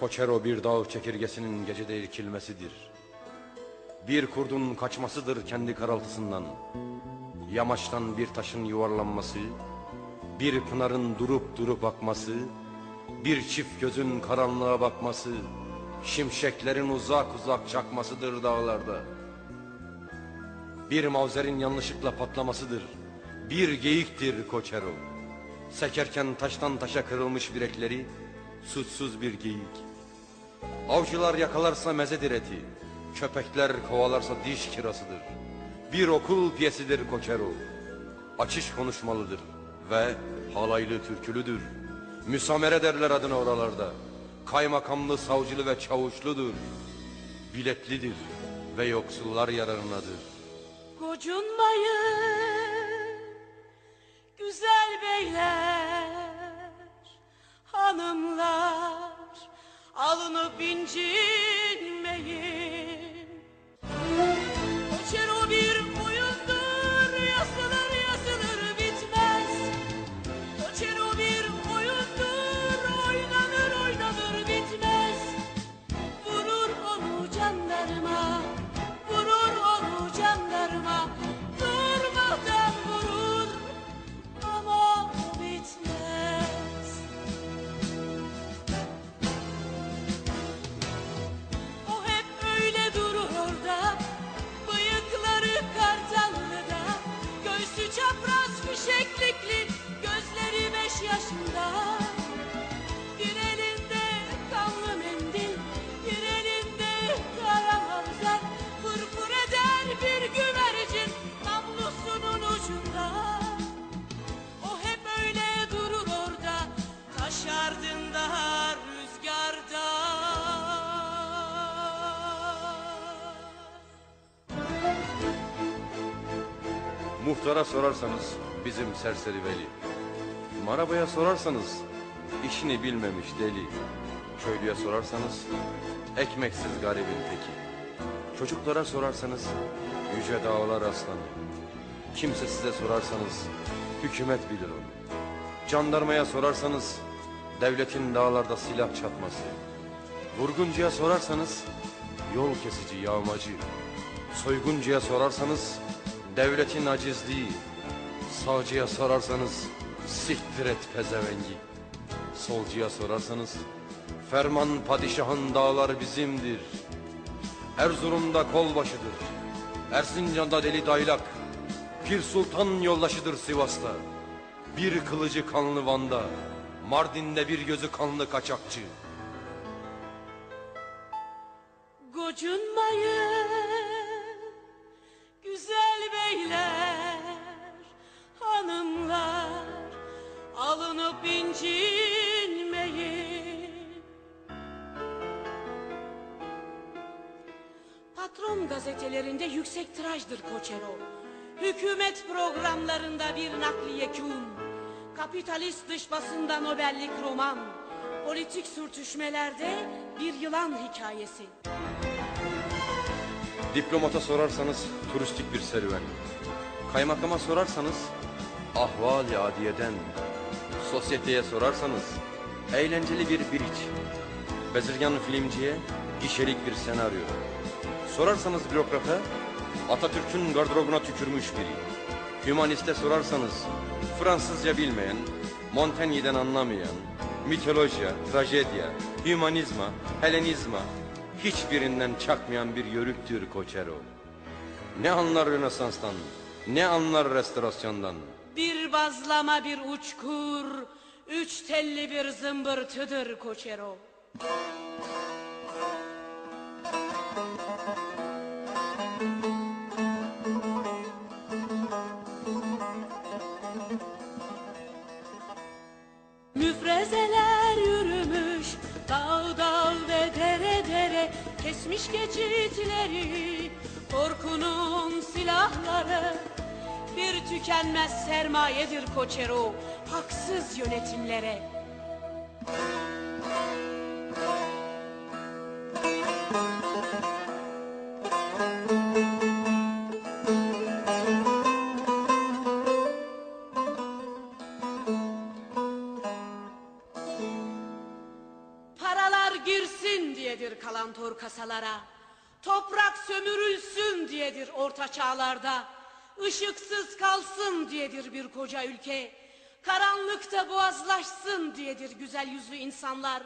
Koçero bir dağ çekirgesinin gecede irkilmesidir. Bir kurdun kaçmasıdır kendi karaltısından. Yamaçtan bir taşın yuvarlanması, bir pınarın durup durup akması, bir çift gözün karanlığa bakması, şimşeklerin uzak uzak çakmasıdır dağlarda. Bir mavzerin yanlışlıkla patlamasıdır. Bir geyiktir Koçero. Sekerken taştan taşa kırılmış bilekleri, suçsuz bir geyik. Avcılar yakalarsa mezedir eti, köpekler kovalarsa diş kirasıdır. Bir okul piyesidir Koçero. Açış konuşmalıdır ve halaylı türkülüdür. Müsamere derler adına oralarda. Kaymakamlı, savcılı ve çavuşludur. Biletlidir ve yoksullar yararınadır. Gocunmayın Muhtara sorarsanız bizim serseri veli. Marabaya sorarsanız işini bilmemiş deli. Köylüye sorarsanız ekmeksiz garibin teki. Çocuklara sorarsanız yüce dağlar aslanı. Kimse size sorarsanız hükümet bilir onu. Jandarmaya sorarsanız devletin dağlarda silah çatması. Vurguncuya sorarsanız yol kesici yağmacı. Soyguncuya sorarsanız devletin acizliği. Sağcıya sorarsanız siktir pezevengi. Solcuya sorarsanız ferman padişahın dağları bizimdir. Erzurum'da kolbaşıdır. Erzincan'da deli daylak. Pir Sultan yoldaşıdır Sivas'ta. Bir kılıcı kanlı Van'da. Mardin'de bir gözü kanlı kaçakçı. Gocunmayın gazetelerinde yüksek tirajdır Koçero. Hükümet programlarında bir nakliye kün. Kapitalist dış basında Nobellik roman. Politik sürtüşmelerde bir yılan hikayesi. Diplomata sorarsanız turistik bir serüven. Kaymakama sorarsanız ahval-i adiyeden. Sosyeteye sorarsanız eğlenceli bir biriç. Bezirgan filmciye gişelik bir senaryo. Sorarsanız bürokrata Atatürk'ün gardırobuna tükürmüş biri. Hümaniste sorarsanız Fransızca bilmeyen, Montaigne'den anlamayan, mitolojiya, trajedya, hümanizma, Helenizma hiçbirinden çakmayan bir yörüktür Koçero. Ne anlar Rönesans'tan, ne anlar restorasyondan. Bir bazlama bir uçkur, üç telli bir zımbırtıdır Koçero. Kesmiş geçitleri korkunun silahları bir tükenmez sermayedir Koçero haksız yönetimlere. Girsin diyedir kalantor kasalara. Toprak sömürülsün diyedir orta çağlarda. Işıksız kalsın diyedir bir koca ülke. Karanlıkta boğazlaşsın diyedir güzel yüzlü insanlar.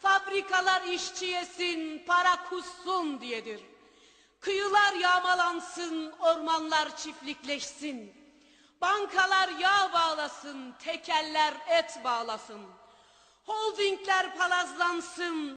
Fabrikalar işçi yesin, para kussun diyedir. Kıyılar yağmalansın, ormanlar çiftlikleşsin. Bankalar yağ bağlasın, tekeller et bağlasın. Holdingler palazlansın,